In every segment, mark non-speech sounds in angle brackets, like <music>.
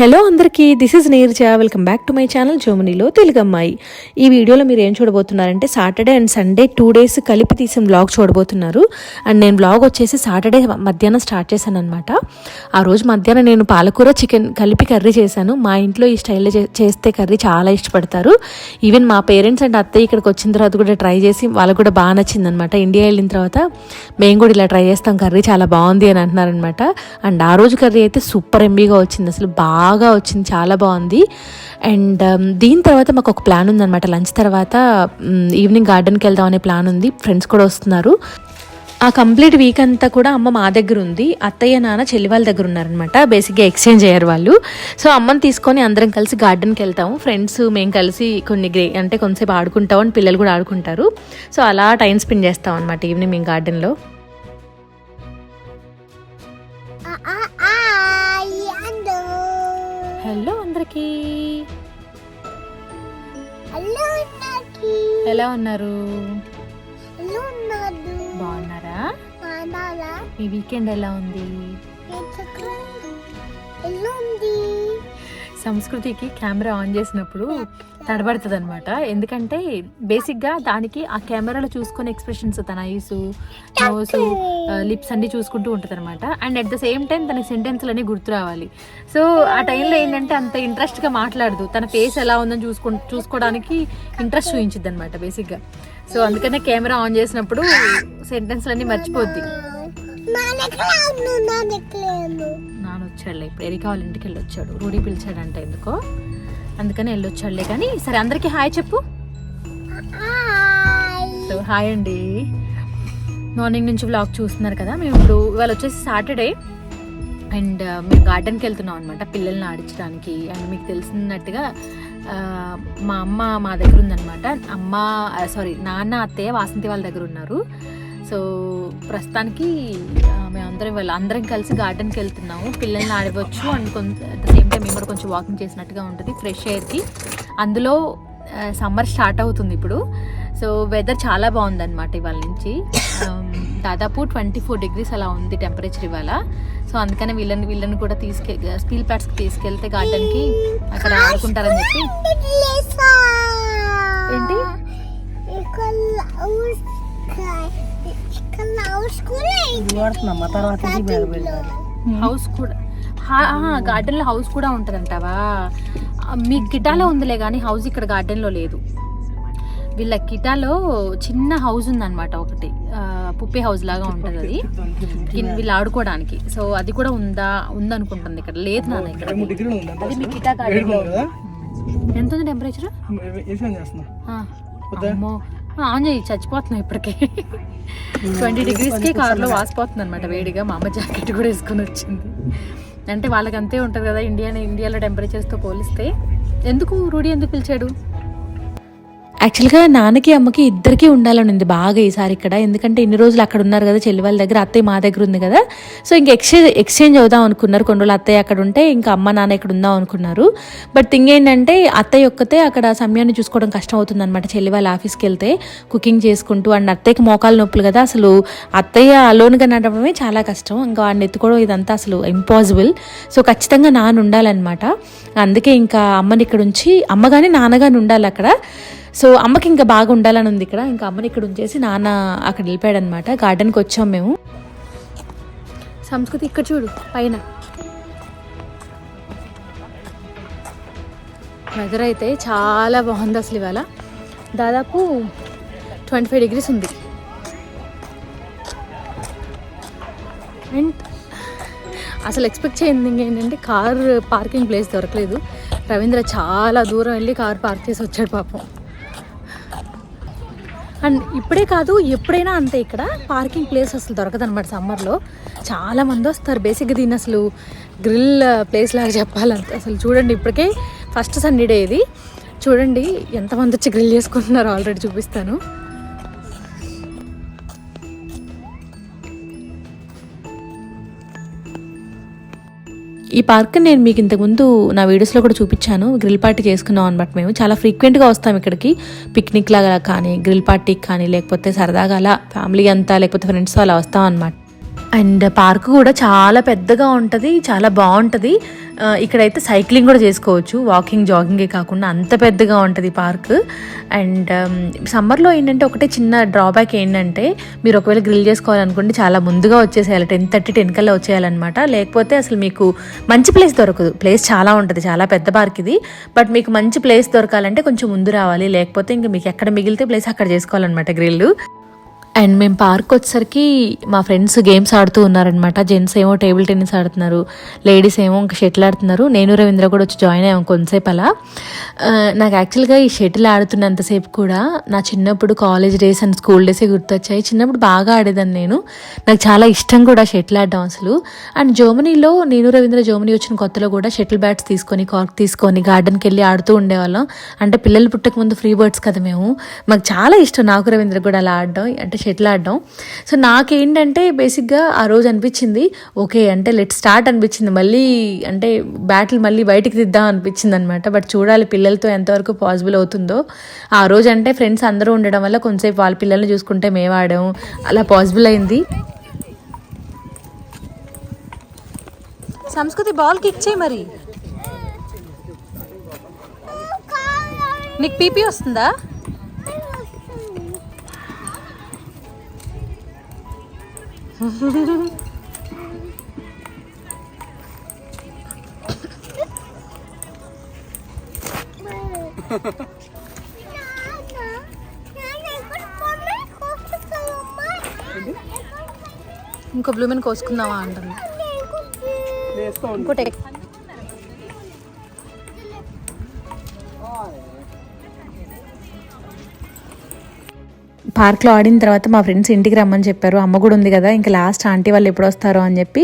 Hello అందరికీ this is Neerja. Welcome back to my channel జర్మనీలో తెలుగమ్మాయి. ఈ వీడియోలో మీరు ఏం చూడబోతున్నారంటే Saturday and Sunday two days కలిపి తీసిన బ్లాగ్ చూడబోతున్నారు. అండ్ నేను బ్లాగ్ వచ్చేసి సాటర్డే మధ్యాహ్నం స్టార్ట్ చేశాను అనమాట ఆ రోజు మధ్యాహ్నం నేను పాలకూర చికెన్ కలిపి కర్రీ చేశాను. మా ఇంట్లో ఈ స్టైల్లో చేస్తే కర్రీ చాలా ఇష్టపడతారు. ఈవెన్ మా పేరెంట్స్ అండ్ అత్తయ్య ఇక్కడికి వచ్చిన తర్వాత కూడా ట్రై చేసి వాళ్ళకు కూడా బాగా నచ్చింది అనమాట ఇండియా వెళ్ళిన తర్వాత మేము కూడా ఇలా ట్రై చేస్తాం కర్రీ చాలా బాగుంది అని అంటున్నారనమాట అండ్ ఆ రోజు కర్రీ అయితే సూపర్ ఎంబీగా వచ్చింది. అసలు బాగా బాగా వచ్చింది చాలా బాగుంది. అండ్ um, దీని తర్వాత మాకు ఒక ప్లాన్ ఉందన్నమాట. లంచ్ తర్వాత um, ఈవినింగ్ గార్డెన్కి వెళ్దాం అనే ప్లాన్ ఉంది. ఫ్రెండ్స్ కూడా వస్తున్నారు. ఆ కంప్లీట్ వీక్ అంతా కూడా అమ్మ మా దగ్గర ఉంది. అత్తయ్య నాన్న చెల్లి వాళ్ళ దగ్గర ఉన్నారనమాట బేసిక్గా ఎక్స్చేంజ్ అయ్యారు వాళ్ళు. సో అమ్మని తీసుకొని అందరం కలిసి గార్డెన్కి వెళ్తాము. ఫ్రెండ్స్ మేము కలిసి కొన్ని గ్రే అంటే కొంతసేపు ఆడుకుంటాం అని పిల్లలు కూడా ఆడుకుంటారు. సో అలా టైం స్పెండ్ చేస్తాం అనమాట ఈవినింగ్ మేము గార్డెన్లో. హలో అందరికీ. ఎలా ఉన్నారు. బాగున్నారా. మీ వీకెండ్ ఎలా ఉంది సంస్కృతికి కెమెరా ఆన్ చేసినప్పుడు తడబడుతుంది అనమాట ఎందుకంటే బేసిక్గా దానికి ఆ కెమెరాలో చూసుకునే ఎక్స్ప్రెషన్స్ తన ఐస్ నోస్ లిప్స్ అన్ని చూసుకుంటూ ఉంటుంది అనమాట and at the same time తన సెంటెన్స్లు అన్ని గుర్తు రావాలి. సో ఆ టైంలో ఏంటంటే అంత ఇంట్రెస్ట్గా మాట్లాడదు. తన ఫేస్ ఎలా ఉందని చూసుకో చూసుకోవడానికి ఇంట్రెస్ట్ చూపించింది అనమాట బేసిక్గా. సో అందుకనే కెమెరా ఆన్ చేసినప్పుడు సెంటెన్స్లు అన్ని మర్చిపోద్ది. నాన్న వచ్చాడులే ఇప్పుడు ఎరికా వాళ్ళ ఇంటికి వెళ్ళి వచ్చాడు రూడీ పిలిచాడంట ఎందుకో. అందుకని వెళ్ళొచ్చాడులే కానీ సరే అందరికీ హాయ్ చెప్పు. హాయ్. సో హాయ్ అండి. మార్నింగ్ నుంచి వ్లాగ్ చూస్తున్నారు కదా మేము ఇప్పుడు ఇవాళ వచ్చేసి సాటర్డే. అండ్ మేము గార్డెన్కి వెళ్తున్నాం అనమాట పిల్లల్ని ఆడించడానికి. అండ్ మీకు తెలిసినట్టుగా ఆ, మా అమ్మ మా దగ్గర ఉందన్నమాట. అమ్మ సారీ నాన్న అత్తయ్య వాసంతి వాళ్ళ దగ్గర ఉన్నారు. సో ప్రస్తుతానికి మేమందరం వాళ్ళ అందరం కలిసి గార్డెన్కి వెళ్తున్నాము. పిల్లల్ని ఆడవచ్చు. అండ్ కొంత అట్ ద సేమ్ టైం మేము కూడా కొంచెం వాకింగ్ చేసినట్టుగా ఉంటుంది ఫ్రెష్ ఎయిర్కి అందులో సమ్మర్ స్టార్ట్ అవుతుంది ఇప్పుడు. సో వెదర్ చాలా బాగుందన్నమాట ఇవాళ నుంచి. దాదాపు ట్వంటీ ఫోర్ డిగ్రీస్ అలా ఉంది టెంపరేచర్ ఇవాళ. సో అందుకనే వీళ్ళని వీళ్ళని కూడా తీసుకె స్టీల్ ప్యాడ్స్కి తీసుకెళ్తే గార్డెన్కి అక్కడ ఆడుకుంటారని చెప్పి. లేసా ఏంటి? హౌస్ హౌస్ కూడా తర్వాత హౌస్ గార్డెన్లో హౌస్ కూడా. ఉంటుందంటావా? ఆ, మీ కిటాలో ఉందిలే కానీ హౌస్ ఇక్కడ గార్డెన్లో లేదు. వీళ్ళ కిటాలో చిన్న హౌస్ ఉందన్నమాట ఒకటి. పుప్పే హౌస్ లాగా ఉంటుంది అది. వీళ్ళు ఆడుకోవడానికి. సో అది కూడా ఉందా ఉందనుకుంటుంది ఇక్కడ. లేదు నాన్న ఇక్కడ. అది మీ కిటా గార్డెన్ కదా? ఎంత ఉంది టెంపరేచర్ అమ్మో. ఆన్ చేయి చచ్చిపోతున్నాయి ఇప్పటికే. ట్వంటీ డిగ్రీస్కి కార్లో వాసిపోతుంది అనమాట వేడిగా మా అమ్మ జాకెట్ కూడా వేసుకొని వచ్చింది. అంటే వాళ్ళకి అంతే ఉంటుంది కదా ఇండియా ఇండియాలో టెంపరేచర్స్తో పోలిస్తే. ఎందుకు రూడీ ఎందుకు పిలిచాడు? యాక్చువల్గా నాన్నకి అమ్మకి ఇద్దరికీ ఉండాలని ఉంది బాగా ఈసారి ఇక్కడ. ఎందుకంటే ఇన్ని రోజులు అక్కడ ఉన్నారు కదా చెల్లి వాళ్ళ దగ్గర అత్తయ్య మా దగ్గర ఉంది కదా. సో ఇంక ఎక్స్చేంజ్ ఎక్స్చేంజ్ అవుదాం అనుకున్నారు. కొన్ని రోజులు అత్తయ్య అక్కడ ఉంటే ఇంకా అమ్మ నాన్న ఇక్కడ ఉందాం అనుకున్నారు. బట్ థింగ్ ఏంటంటే అత్తయ్య ఒక్కతే అక్కడ సమయాన్ని చూసుకోవడం కష్టం అవుతుంది అనమాట చెల్లి వాళ్ళ ఆఫీస్కి వెళ్తే. కుకింగ్ చేసుకుంటూ అండ్ అత్తయ్యకి మోకాలు నొప్పులు కదా. అసలు అత్తయ్య అలోన్గా నడవడమే చాలా కష్టం. ఇంకా వాడిని ఎత్తుకోవడం ఇదంతా అసలు ఇంపాసిబుల్ సో ఖచ్చితంగా నాన్న ఉండాలన్నమాట. అందుకే ఇంకా అమ్మని ఇక్కడ ఉంచి అమ్మగాని నాన్నగాని ఉండాలి అక్కడ. సో అమ్మకి ఇంకా బాగా ఉండాలని ఉంది ఇక్కడ. ఇంకా అమ్మని ఇక్కడ ఉంచేసి నాన్న అక్కడ వెళ్ళిపోయాడు అనమాట గార్డెన్కి వచ్చాం మేము. సంస్కృతి ఇక్కడ చూడు పైన. వెదర్ అయితే చాలా బాగుంది అసలు ఇవాళ. దాదాపు ట్వంటీ ఫైవ్ డిగ్రీస్ ఉంది. అండ్ అసలు ఎక్స్పెక్ట్ చేయండి ఏంటంటే కార్ పార్కింగ్ ప్లేస్ దొరకలేదు. రవీంద్ర చాలా దూరం వెళ్ళి కార్ పార్క్ చేసి వచ్చాడు పాపం. అండ్ ఇప్పుడే కాదు ఎప్పుడైనా అంతే ఇక్కడ పార్కింగ్ ప్లేస్ అసలు దొరకదనమాట సమ్మర్లో చాలా మంది వస్తారు బేసిక్గా దీన్ని అసలు గ్రిల్ ప్లేస్ uh, లాగా చెప్పాలంటే. అసలు చూడండి ఇప్పటికే ఫస్ట్ సండే ఇది. చూడండి ఎంతమంది వచ్చి గ్రిల్ చేసుకుంటున్నారో ఆల్రెడీ చూపిస్తాను. ఈ పార్క్ నేను మీకు ఇంతకుముందు నా వీడియోస్లో కూడా చూపించాను. గ్రిల్ పార్టీ చేసుకున్నాం అనమాట మేము. చాలా ఫ్రీక్వెంట్గా వస్తాం ఇక్కడికి. పిక్నిక్ లాగా కానీ గ్రిల్ పార్టీకి కానీ లేకపోతే సరదాగా అలా ఫ్యామిలీ అంతా లేకపోతే ఫ్రెండ్స్ అలా వస్తాం అనమాట అండ్ పార్క్ కూడా చాలా పెద్దగా ఉంటుంది చాలా బాగుంటుంది. ఇక్కడైతే సైక్లింగ్ కూడా చేసుకోవచ్చు. వాకింగ్ జాగింగే కాకుండా అంత పెద్దగా ఉంటుంది పార్క్. అండ్ సమ్మర్లో ఏంటంటే ఒకటే చిన్న డ్రాబ్యాక్ ఏంటంటే మీరు ఒకవేళ గ్రిల్ చేసుకోవాలనుకుంటే చాలా ముందుగా వచ్చేసేయాలి. టెన్ థర్టీ టెన్ కల్లా వచ్చేయాలన్నమాట. లేకపోతే అసలు మీకు మంచి ప్లేస్ దొరకదు. ప్లేస్ చాలా ఉంటుంది చాలా పెద్ద పార్క్ ఇది. బట్ మీకు మంచి ప్లేస్ దొరకాలంటే కొంచెం ముందు రావాలి. లేకపోతే ఇంకా మీకు ఎక్కడ మిగిలితే ప్లేస్ అక్కడ చేసుకోవాలన్నమాట గ్రిల్ అండ్ మేము పార్క్ వచ్చేసరికి మా ఫ్రెండ్స్ గేమ్స్ ఆడుతూ ఉన్నారనమాట జెంట్స్ ఏమో టేబుల్ టెన్నిస్ ఆడుతున్నారు లేడీస్ ఏమో ఇంకా షటిల్ ఆడుతున్నారు. నేను రవీంద్ర కూడా వచ్చి జాయిన్ అయ్యాము కొంతసేపు అలా. నాకు యాక్చువల్గా ఈ షటిల్ ఆడుతున్నంతసేపు కూడా నా చిన్నప్పుడు కాలేజ్ డేస్ అండ్ స్కూల్ డేసే గుర్తొచ్చాయి. చిన్నప్పుడు బాగా ఆడేదాన్ని నేను. నాకు చాలా ఇష్టం కూడా షటిల్ ఆడడం అసలు. అండ్ జర్మనీలో నేను రవీంద్ర జర్మనీ వచ్చిన కొత్తలో కూడా షటిల్ బ్యాట్స్ తీసుకొని కార్క్ తీసుకొని గార్డెన్కి వెళ్ళి ఆడుతూ ఉండేవాళ్ళం. అంటే పిల్లలు పుట్టక ముందు ఫ్రీ బర్డ్స్ కదా మేము. మాకు చాలా ఇష్టం నాకు రవీంద్ర కూడా అలా ఆడడం. అంటే షటిల్ ఆడడం సో నాకేంటంటే బేసిక్గా ఆ రోజు అనిపించింది ఓకే అంటే లెట్ స్టార్ట్ అనిపించింది. మళ్ళీ అంటే బ్యాటిల్ మళ్ళీ బయటికి తీద్దాం అనిపించింది అనమాట బట్ చూడాలి పిల్లలతో ఎంతవరకు పాసిబుల్ అవుతుందో. ఆ రోజు అంటే ఫ్రెండ్స్ అందరూ ఉండడం వల్ల కొంతసేపు వాళ్ళ పిల్లల్ని చూసుకుంటే మేము ఆడాం. అలా పాసిబుల్ అయింది. సంస్కృతి బాల్ కిక్ చేయి మరి. నీకు పీపీ వస్తుందా? ఇంకో బ్లూమెన్ కోసుకుందామా అంటుంది. ఇంకోటి పార్క్లో ఆడిన తర్వాత మా ఫ్రెండ్స్ ఇంటికి రమ్మని చెప్పారు. అమ్మ కూడా ఉంది కదా ఇంకా లాస్ట్ ఆంటీ వాళ్ళు ఎప్పుడు వస్తారో అని చెప్పి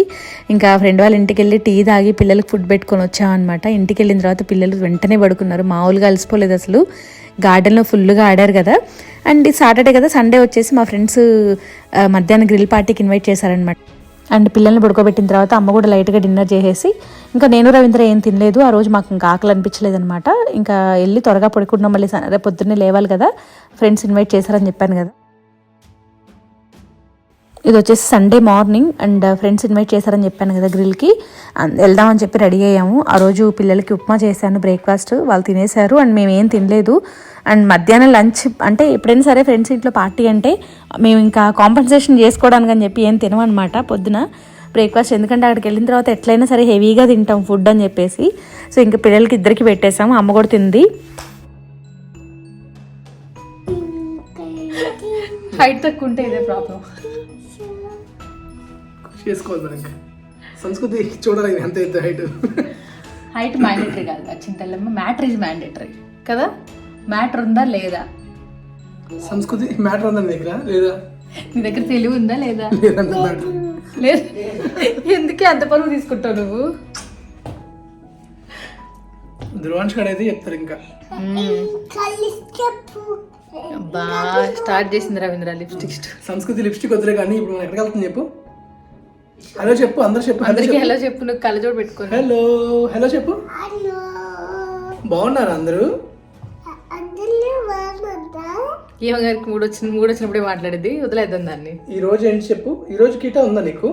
ఇంకా ఫ్రెండ్ వాళ్ళ ఇంటికి వెళ్ళి టీ తాగి పిల్లలకు ఫుడ్ పెట్టుకొని వచ్చామన్నమాట ఇంటికి వెళ్ళిన తర్వాత పిల్లలు వెంటనే పడుకున్నారు. మామూలుగా అలసిపోలేదు అసలు. గార్డెన్లో ఫుల్గా ఆడారు కదా. అండ్ సాటర్డే కదా సండే వచ్చేసి మా ఫ్రెండ్స్ మధ్యాహ్నం గ్రిల్ పార్టీకి ఇన్వైట్ చేశారనమాట అండ్ పిల్లల్ని పడుకోబెట్టిన తర్వాత అమ్మ కూడా లైట్గా డిన్నర్ చేసేసి ఇంకా నేను రవీంద్ర ఏం తినలేదు ఆ రోజు మాకు ఇంకా ఆకలి అనిపించలేదు అనమాట ఇంకా వెళ్ళి త్వరగా పడుకుంటున్నాం మళ్ళీ రేపు పొద్దున్నే లేవాలి కదా ఫ్రెండ్స్ ఇన్వైట్ చేశారని చెప్పాను కదా. ఇది వచ్చేసి Sunday morning and friends invite చేశారని చెప్పాను కదా గ్రిల్కి అన్- వెళ్దామని చెప్పి రెడీ అయ్యాము. ఆ రోజు పిల్లలకి ఉప్మా చేశాను బ్రేక్ఫాస్ట్ వాళ్ళు తినేశారు అండ్ మేము ఏం తినలేదు. అండ్ మధ్యాహ్నం లంచ్ అంటే ఎప్పుడైనా సరే ఫ్రెండ్స్ ఇంట్లో పార్టీ అంటే మేము ఇంకా కాంపన్సేషన్ చేసుకోవడానికి అని చెప్పి ఏం తినమన్నమాట పొద్దున. బ్రేక్ఫాస్ట్ ఎందుకంటే అక్కడికి వెళ్ళిన తర్వాత ఎట్లయినా సరే హెవీగా తింటాం ఫుడ్ అని చెప్పేసి. సో ఇంకా పిల్లలకి ఇద్దరికి పెట్టేసాము అమ్మ కూడా తింది. హైట్ తక్కువ ఉంటే ఇదే ప్రాబ్లం చేసుకోవాలి మరి ఇంకా సంస్కృతి చూడాలి ఎంత అయితే హైట్ హైట్ మ్యాండేటరీ కాదు వచ్చిన తెల్లమ్మ మ్యాటర్ ఈజ్ మ్యాండేటరీ కదా? మ్యాటర్ ఉందా లేదా? సంస్కృతి మ్యాటర్ ఉందా నీకు లేదా? నీ దగ్గర తెలివి ఉందా లేదా? ఎందుకే అంత పరువు తీసుకుంటావు నువ్వు? ధ్రువాంశ్ గడ్ అయితే చెప్తారు ఇంకా. బాగా స్టార్ట్ చేసింది రవీంద్ర లిప్స్టిక్ సంస్కృతి లిప్స్టిక్ వద్దులే కానీ ఇప్పుడు మనం ఎక్కడికి వెళ్తుంది చెప్పు? హలో చెప్పు అందరు చెప్పు హలో అందరికి చెప్పు. హలో చెప్పు నువ్వు కళ్ళజోడు పెట్టుకో హలో హలో చెప్పు. బాగున్నారా అందరూ? ఏమో గారికి మూడు వచ్చిన మూడు వచ్చినప్పుడే మాట్లాడేది వదిలేద్దాం దాన్ని. ఈ రోజు ఏంటి చెప్పు? ఈ రోజు కీటా ఉందా నీకు?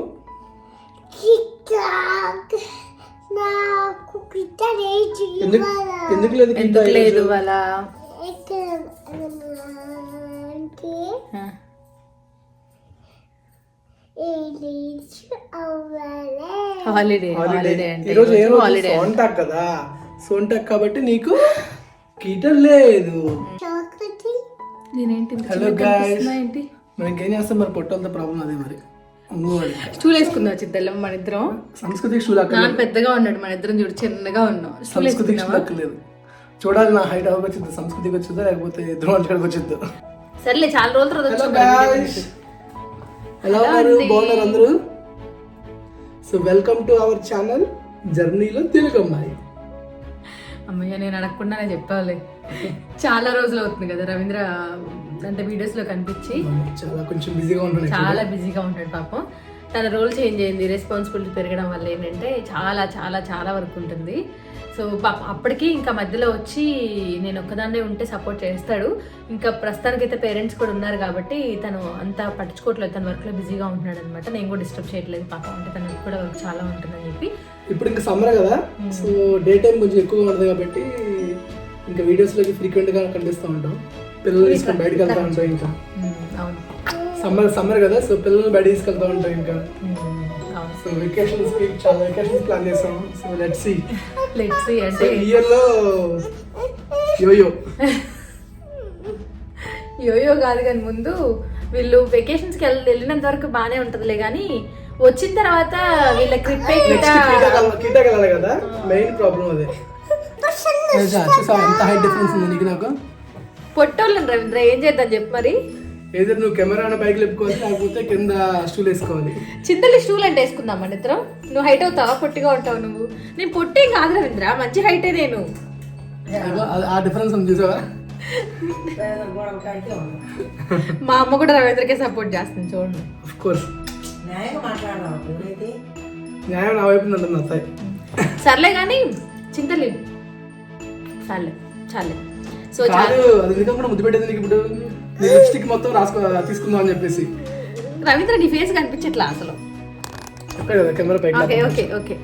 ఎందుకు ఎందుకు లేదు ఎందుకు లేదు? వాళ్ళ హాలిడే హాలిడే అంటే ఈ రోజు ఏ ఈరోజు రోజు హాలిడే సోంటాక్ కదా. సోంటాక్ కాబట్టి నీకు కీటర్ లేదు. చాక్లెట్ నేనేంటి ఇంత హలో చిన్నగా గాయ్స్ ఏంటి? మనం ఇంకేం చేస్తాం? మరి పొట్టంత ప్రాబ్లం అదే మరి. స్టూల్ వేసుకుందాం చిత్తెల్లం మన ఇద్దరం. సంస్కృతికి షూలు అక్కడ నాన్న పెద్దగా ఉన్నాడు మన ఇద్దరం చూడు చిన్నగా ఉన్నాం. స్టూల్ సంస్కృతికి వేసుకుందామా? షూలు అక్కర్లేదు. చూడాలి నా హైట్ అవకి వచ్చింది సంస్కృతికి వచ్చిందో లేకపోతే ధ్రువాంశడికి వచ్చిందో సర్లే చాలా రోజుల తర్వాత ఎలా ఉన్నారు బాగున్నారు అందరూ? So welcome to our channel జర్నీలో తెలుగు అమ్మాయి. అమ్మయ్య నేను అడగకుండానే చెప్పాలి. చాలా రోజులు అవుతుంది కదా రవీంద్ర అంటే వీడియోస్లో కనిపించి. చాలా కొంచెం బిజీగా ఉంటున్నాయి చాలా బిజీగా ఉంటాడు పాపం. తన రోల్ చేంజ్ అయింది. రెస్పాన్సిబిలిటీ పెరగడం వల్ల ఏంటంటే చాలా చాలా చాలా వరకు ఉంటుంది. సో పాప అప్పటికి ఇంకా మధ్యలో వచ్చి నేను ఒక్కదాన్నే ఉంటే సపోర్ట్ చేస్తాడు. ఇంకా ప్రస్తుతానికైతే పేరెంట్స్ కూడా ఉన్నారు కాబట్టి తను అంత పట్టించుకోవట్లేదు. తన వర్క్లో బిజీగా ఉంటున్నాడు అనమాట నేను కూడా డిస్టర్బ్ చేయట్లేదు. పాప అంటే తనకి కూడా వర్క్ చాలా ఉంటుందని చెప్పి. ఇప్పుడు ఇంకా సమ్మర్ కదా? సో డే టైం కొంచెం ఎక్కువగా ఉంటుంది కాబట్టి ఇంకా వీడియోస్లోకి ఫ్రీక్వెంట్గా కనిపిస్తూ ఉంటాం పిల్లలు తీసుకొని బయటకు వెళ్తూ ఉంటాం ఇంకా. ఉమ్, అవును. సమ్మర్ సమ్మర్ కదా సో పిల్లల్ని బయట తీసుకెళ్తూ ఉంటాం ఇంకా. సో వెకేషన్స్కి చాలా వెకేషన్స్ ప్లాన్ చేస్తాం so let see let's so అంటే ఈ ఇయర్లో యోయో యోయో కాదు కానీ ముందు వీళ్ళు వెకేషన్స్కి వెళ్ళి వెళ్ళినంత వరకు బాగానే ఉంటుందిలే కానీ వచ్చిన తర్వాత వీళ్ళ కీటకాలు వెళ్ళాలి కదా మెయిన్ ప్రాబ్లం అదే. ఎంత హైట్ డిఫరెన్స్ ఉంది నీకు నాకు? పొట్టోళ్ళని రవీంద్ర ఏం చేద్దాం చెప్పు మరి? ఏదో నువ్వు కెమెరా పైకి లేపుకోవాలి లేకపోతే కింద స్టూల్ వేసుకోవాలి. చింతలు స్టూల్ అంటే వేసుకుందాం మన ఇద్దరం నువ్వు హైట్ అవుతావా? పొట్టిగా ఉంటావు నువ్వు? నేను పొట్టి కాదు రవీంద్ర మంచి హైటే నేను. ఆ- డిఫరెన్స్ ఉంది చూసావా? మా అమ్మ కూడా రవీంద్రకే సపోర్ట్ చేస్తుంది చూడండి. ఆఫ్ కోర్స్ న్యాయం నా వైపు ఉంటుంది అత్తాయి సర్లే కానీ చింతలు చాలే చాలే సో చాలా. అది ఎందుకు కూడా ముద్దు పెట్టేది నీకు ఇప్పుడు? నీ లిప్స్టిక్ మొత్తం రాసుకో తీసుకుందాం అని చెప్పేసి. రవీంద్ర నీ ఫేస్ కనిపించట్లా అసలు? కదా కెమెరా పైకి ఓకే. Okay okay.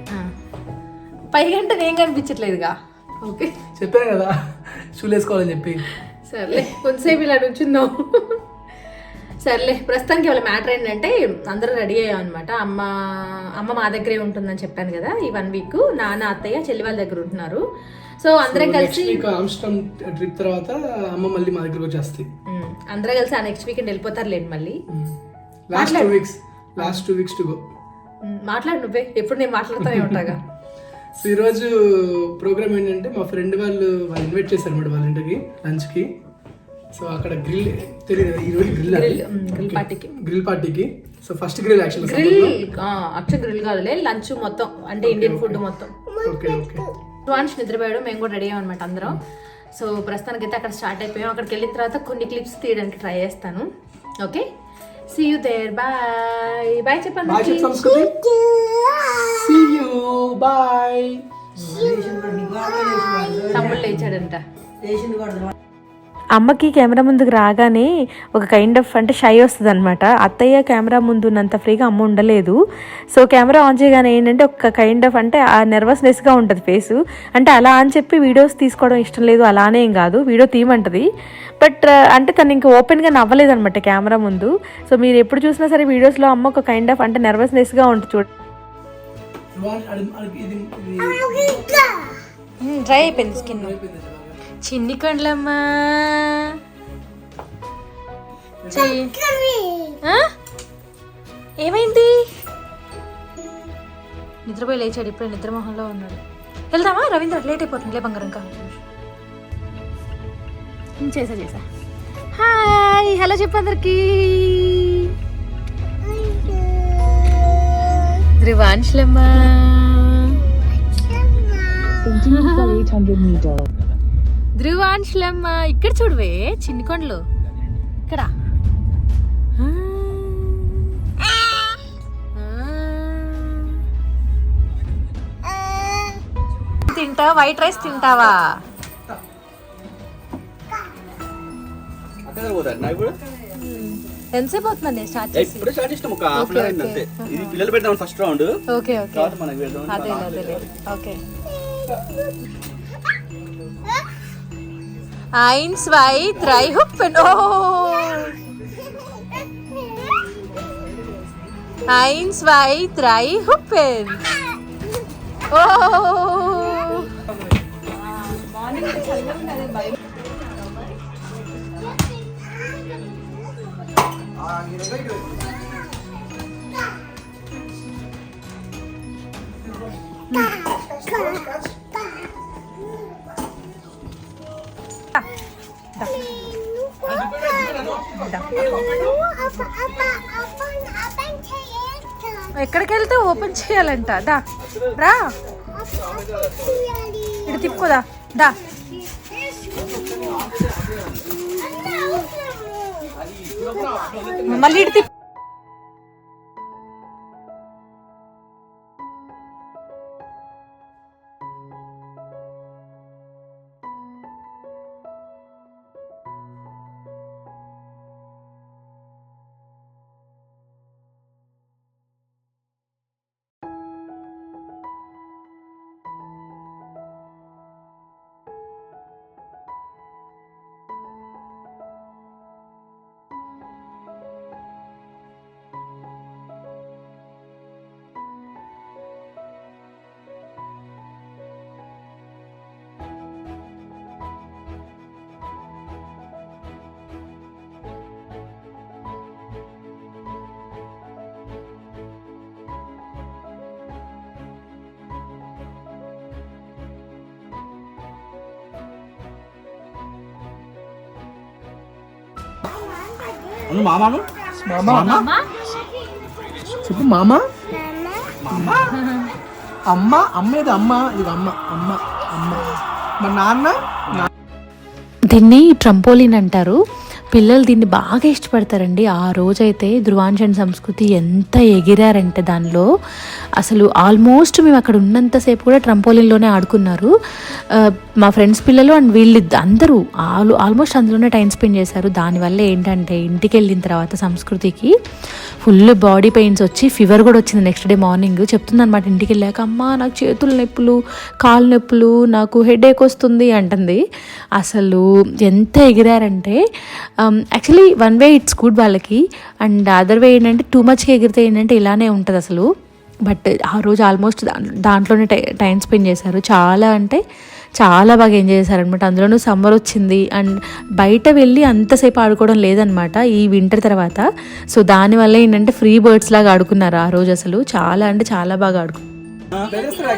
పైగా అంటే నేను కనిపించట్లేదుగా. ఓకే. చెప్పాను కదా షూలు వేసుకోవాలని చెప్పి. సర్లే కొంతసేపు ఇలా నుంచుందాం. సర్లే ప్రస్తుతానికి వాళ్ళ మ్యాటర్ ఏంటంటే అందరూ రెడీ అయ్యాం అనమాట అమ్మ అమ్మ మా దగ్గరే ఉంటుందని చెప్పాను కదా ఈ వన్ వీక్. నాన్న అత్తయ్య చెల్లి వాళ్ళ దగ్గర ఉంటున్నారు. సో అందరం కలిసి వీక్ ట్రిప్ తర్వాత అమ్మ మళ్ళీ మా దగ్గరకు వచ్చేస్తాయి అందరం కలిసి ఆ నెక్స్ట్ వీకెండ్ వెళ్ళిపోతారు లేండి మళ్ళీ last two weeks last two weeks to go మాట్లాడు నువ్వే. ఎప్పుడు నేను మాట్లాడుతూనే ఉంటాగా. <laughs> సో ఈరోజు ప్రోగ్రామ్ ఏంటంటే మా ఫ్రెండ్ వాళ్ళు వాళ్ళు ఇన్వైట్ చేశారు అనమాట వాళ్ళ ఇంటికి లంచ్కి. సో అక్కడ గ్రిల్ తెలియదు ఈరోజు గ్రిల్ గ్రిల్ పార్టీకి గ్రిల్ పార్టీకి so first grill actual grill అచ్చ గ్రిల్ కాదులే లంచ్ మొత్తం అంటే ఇండియన్ ఫుడ్ మొత్తం. ఓకే ఓకే వాన్స్ నిద్రపోయాడు. మేము కూడా రెడీ అయ్యాం అనమాట అందరం. సో ప్రస్తుతానికి అయితే అక్కడ స్టార్ట్ అయిపోయాం. అక్కడికి వెళ్ళిన తర్వాత కొన్ని క్లిప్స్ తీయడానికి ట్రై చేస్తాను. Okay? See you there bye bye చెప్పండి బాయ్. తమ్ముళ్ళు లేచాడంట. అమ్మకి కెమెరా ముందుకు రాగానే ఒక కైండ్ ఆఫ్ అంటే షై వస్తుంది అనమాట అత్తయ్య కెమెరా ముందు ఉన్నంత ఫ్రీగా అమ్మ ఉండలేదు. సో కెమెరా ఆన్ చేయగానే ఏంటంటే ఒక కైండ్ ఆఫ్ అంటే ఆ నెర్వస్నెస్గా ఉంటుంది ఫేస్. అంటే అలా అని చెప్పి వీడియోస్ తీసుకోవడం ఇష్టం లేదు అలానే ఏం కాదు. వీడియో తీయమంటది. బట్ అంటే తను ఇంకా ఓపెన్గా నవ్వలేదు అనమాట కెమెరా ముందు. సో మీరు ఎప్పుడు చూసినా సరే వీడియోస్లో అమ్మ ఒక కైండ్ ఆఫ్ అంటే నెర్వస్నెస్గా ఉంటుంది చూడ. డ్రై అయిపోయింది స్కిన్. చిన్ని కొండలమ్మా. ఏమైంది? నిద్రపోయి లేచాడు ఇప్పుడే నిద్రమోహంలో ఉన్నాడు. వెళ్దామా? రవీంద్ర లేట్ అయిపోతుంది లే బంగారం ఉమ్, చేసా చేసా. హాయ్ హలో చెప్పు అందరికి. ధ్రువాంశలమ్మా. ధ్రువాంశలమ్మ ఇక్కడ చూడవే చిన్ని కొండలు. ఇక్కడ. తింటావా? వైట్ రైస్ తింటావా? ఎంతసేపు అవుతుంది స్టార్ట్ చేసి? ఇప్పుడు స్టార్ట్ చేస్తాం ఒక హాఫ్ అన్ అవర్ అంతే. ఇది పిల్లలు పెడదాం ఫస్ట్ రౌండ్. Okay okay. తర్వాత మనకి పెడదాం. అదే అదే okay. Eins, zwei, drei, huppen. Oh! Eins, zwei, drei, huppen. Oh! apa ఎక్కడికి వెళ్తే ఓపెన్ చేయాలంట. దా. రా. ఇటు తిప్పుకోదా దా. మళ్ళీ ఇటు తిప్పు. మామాను మామా? చెప్పు మామా? అమ్మ? అమ్మ ఇది అమ్మ? ఇది అమ్మ అమ్మ అమ్మ. మరి నాన్న? నా- దీన్ని ట్రంపోలిన్ అంటారు. పిల్లలు దీన్ని బాగా ఇష్టపడతారండి. ఆ రోజైతే ధృవాంచన్ సంస్కృతి ఎంత ఎగిరారంటే దానిలో. అసలు ఆల్మోస్ట్ మేము అక్కడ ఉన్నంతసేపు కూడా ట్రంపోలిన్లోనే ఆడుకున్నారు. మా ఫ్రెండ్స్ పిల్లలు అండ్ వీళ్ళు అందరూ ఆల్ ఆల్మోస్ట్ అందులోనే టైం స్పెండ్ చేశారు. దానివల్ల ఏంటంటే ఇంటికి వెళ్ళిన తర్వాత సంస్కృతికి ఫుల్ బాడీ పెయిన్స్ వచ్చి ఫీవర్ కూడా వచ్చింది నెక్స్ట్ డే మార్నింగ్. చెప్తుంది అనమాట ఇంటికి వెళ్ళాక అమ్మ నాకు చేతుల నొప్పులు కాలు నొప్పులు నాకు హెడేక్ వస్తుంది అంటుంది. అసలు ఎంత ఎగిరారంటే actually one way it's good వాళ్ళకి అండ్ అదర్ వే ఏంటంటే టూ మచ్గా ఎగిరితే ఏంటంటే ఇలానే ఉంటుంది అసలు. బట్ ఆ రోజు ఆల్మోస్ట్ దాంట్లోనే టై టైం స్పెండ్ చేశారు. చాలా అంటే చాలా బాగా ఎంజాయ్ చేశారనమాట అందులోనూ సమ్మర్ వచ్చింది అండ్ బయట వెళ్ళి అంతసేపు ఆడుకోవడం లేదనమాట ఈ వింటర్ తర్వాత. సో దానివల్ల ఏంటంటే ఫ్రీ బర్డ్స్ లాగా ఆడుకున్నారు ఆ రోజు అసలు. చాలా అంటే చాలా బాగా ఆడుకున్నారు బెదిరిస్తారు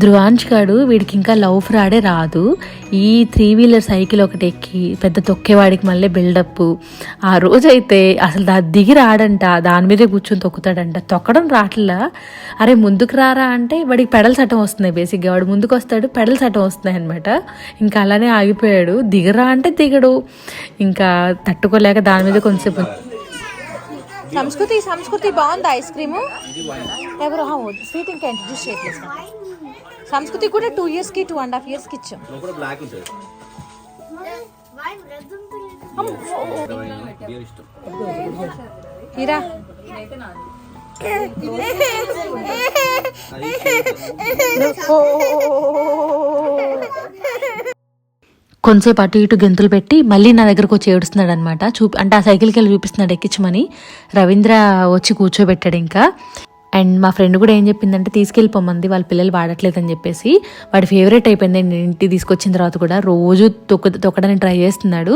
ధ్రువాంశ్ గాడు వీడికి ఇంకా లవ్ ఫ్రాడే రాదు. ఈ త్రీ వీలర్ సైకిల్ ఒకటి ఎక్కి పెద్ద తొక్కేవాడికి మళ్ళీ బిల్డప్ ఆ రోజైతే అసలు దా దిగి రాడంట దాని మీదే కూర్చొని తొక్కుతాడంట. తొక్కడం రాట్లా? అరే ముందుకు రారా అంటే వాడికి పెడల్ చట్టం వస్తున్నాయి బేసిక్గా వాడు ముందుకు వస్తాడు పెడల్ చట్టం వస్తున్నాయి అనమాట ఇంకా అలానే ఆగిపోయాడు. దిగరా అంటే దిగడు. ఇంకా తట్టుకోలేక దాని మీద కొంచెంసేపు సంస్కృతి సంస్కృతి బాగుంది ఐస్ క్రీము? ఎవరు? స్వీట్ ఇంకా ఇంట్రడ్యూస్ చేయట్లేదు సంస్కృతి కూడా టూ ఇయర్స్కి టూ అండ్ హాఫ్ ఇయర్స్కి ఇచ్చాం. హీరా. కొంతసేపు అటు ఇటు గెంతులు పెట్టి మళ్ళీ నా దగ్గరకు వచ్చి ఏడుస్తున్నాడు అనమాట చూపి అంటే ఆ సైకిల్కి వెళ్ళి చూపిస్తున్నాడు ఎక్కించమని. రవీంద్ర వచ్చి కూర్చోబెట్టాడు ఇంకా. అండ్ మా ఫ్రెండ్ కూడా ఏం చెప్పిందంటే తీసుకెళ్ళిపోమంది వాళ్ళ పిల్లలు వాడట్లేదని చెప్పేసి వాడి ఫేవరెట్ అయిపోయింది. నేను ఇంటికి తీసుకొచ్చిన తర్వాత కూడా రోజు తొక్క తొక్కడానికి ట్రై చేస్తున్నాడు.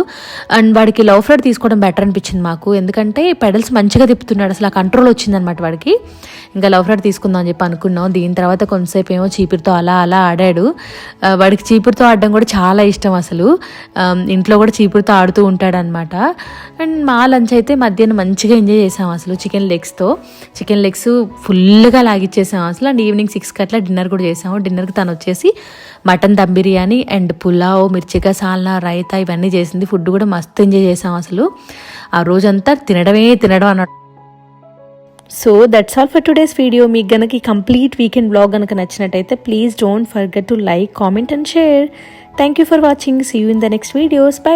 అండ్ వాడికి లవ్ ఫ్లడ్ తీసుకోవడం బెటర్ అనిపించింది మాకు. ఎందుకంటే పెడల్స్ మంచిగా తిప్పుతున్నాడు. అసలు ఆ కంట్రోల్ వచ్చిందనమాట వాడికి. ఇంకా లవ్ ఫ్లడ్ తీసుకుందాం అని చెప్పి అనుకున్నాం. దీని తర్వాత కొంతసేపు ఏమో చీపురుతో అలా అలా ఆడాడు. వాడికి చీపురుతో ఆడడం కూడా చాలా ఇష్టం అసలు. ఇంట్లో కూడా చీపురుతో ఆడుతూ ఉంటాడు అనమాట అండ్ మా లంచ్ అయితే మధ్యాహ్నం మంచిగా ఎంజాయ్ చేసాం అసలు చికెన్ లెగ్స్తో. చికెన్ లెగ్స్ ఫుల్గా లాగిచ్చేసాం. అసలు అండ్ ఈవినింగ్ సిక్స్కి అట్లా డిన్నర్ కూడా చేసాము. డిన్నర్కి తను వచ్చేసి మటన్ దమ్ బిర్యానీ అండ్ పులావ్ మిర్చిగా సాల్నా రైతా ఇవన్నీ చేసింది. ఫుడ్ కూడా మస్తు ఎంజాయ్ చేసాం అసలు. ఆ రోజంతా తినడమే తినడం అన్నట్టు. So that's all for today's video మీకు గనక ఈ కంప్లీట్ వీకెండ్ బ్లాగ్ గనక నచ్చినట్టయితే please don't forget to like comment and share thank you for watching see you in the next videos bye